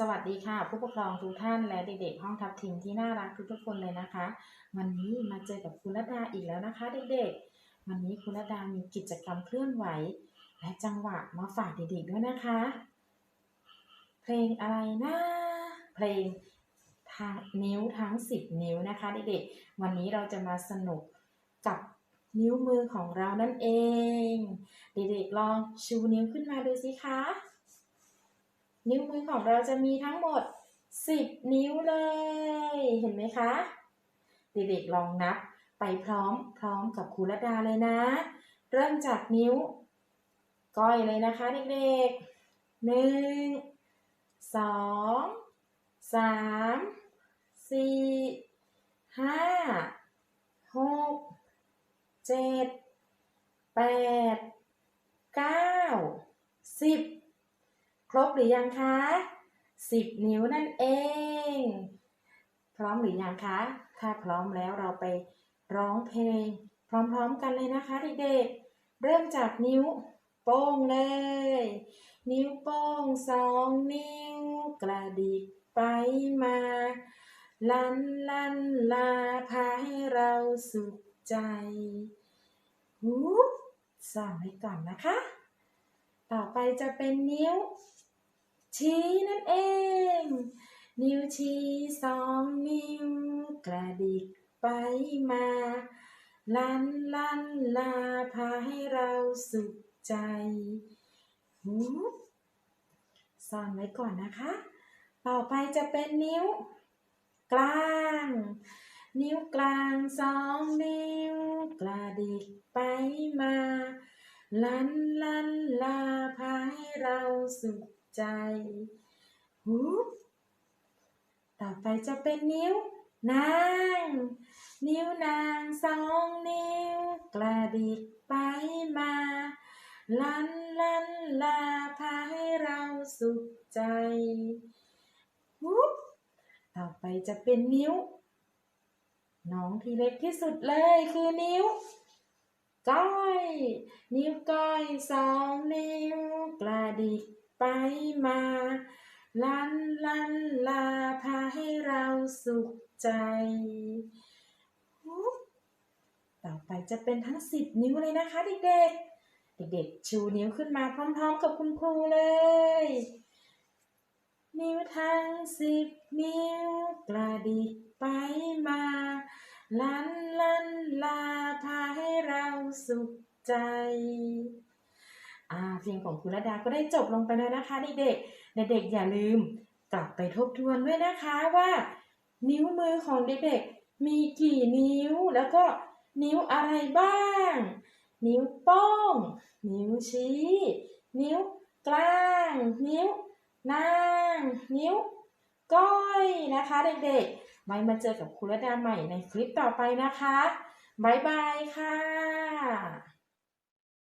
สวัสดีค่ะ ผู้ปกครองทุกท่านและเด็กๆ ห้องทับทิมที่น่ารักทุกๆคนเลยนะคะ วันนี้มาเจอกับคุณรดาอีกแล้วนะคะ เด็กๆ วันนี้คุณรดามีกิจกรรมเคลื่อนไหว และจังหวะมาฝากเด็กๆด้วยนะคะ เพลงอะไรนะเพลงทางนิ้วทั้ง 10 นิ้วนะคะเด็กๆวันนี้เราจะมาสนุกกับนิ้วมือของเรานั่นเอง เด็กๆลองชูนิ้วขึ้นมาดูสิคะ นิ้วมือของเราจะมีทั้งหมด 10 นิ้วเลย เห็นไหมคะ เด็กๆลองนับไปพร้อมพร้อมกับครูรดาเลยนะ เริ่มจากนิ้ว ก้อยเลยนะคะเด็กๆหนึ่งสองสามสี่ห้าหกเจ็ดแปดเก้าสิบ ครบหรือยังคะสิบนิ้วนั่นเอง พร้อมหรือยังคะ ถ้าพร้อมแล้วเราไปร้องเพลง พร้อมๆกันเลยนะคะเด็กๆ เริ่มจากนิ้วโป้งเลย นิ้วโป้งสองนิ้วกระดิกไปมา ลันลันลาพาให้เราสุขใจหูสั่งไว้ก่อนนะคะ ต่อไปจะเป็นนิ้ว ชี้นั่นเอง นิ้วชี้สองนิ้วกระดิกไปมาลันลันลาพาให้เราสุขใจหูซ่อนไว้ก่อนนะคะ ต่อไปจะเป็นนิ้ว กลาง นิ้วกลางสองนิ้ว กระดิกไปมา ลันลันลาพาให้เราสุข ใจหูต่อไปจะเป็นนิ้วนาง นิ้วนางสองนิ้ว กระดิกไปมา ลันลันลาพาให้เราสุขใจหูต่อไปจะเป็นนิ้ว น้องที่เล็กที่สุดเลยคือนิ้วก้อย นิ้วก้อยสองนิ้ว กระดิก ไปมา ลันลันลาพาให้เราสุขใจ ต่อไปจะเป็นทั้งสิบนิ้วเลยนะคะเด็กๆ เด็กๆ ชูนิ้วขึ้นมาพร้อมๆ กับคุณครูเลย นิ้วทั้งสิบนิ้วกระดิกไปมา ลันลันลาพาให้เราสุขใจ อ่าเพลงของคุณระดาก็ได้จบลงไปแล้วนะคะเด็กๆเด็กๆอย่าลืมกลับไปทบทวนด้วยนะคะว่า นิ้วมือของเด็กๆมีกี่นิ้ว แล้วก็นิ้วอะไรบ้าง นิ้วโป้ง นิ้วชี้ นิ้วกลาง นิ้วนาง นิ้วก้อยนะคะ เด็กๆไว้มาเจอกับครูระดาใหม่ในคลิปต่อไปนะคะ บ๊ายบายค่ะ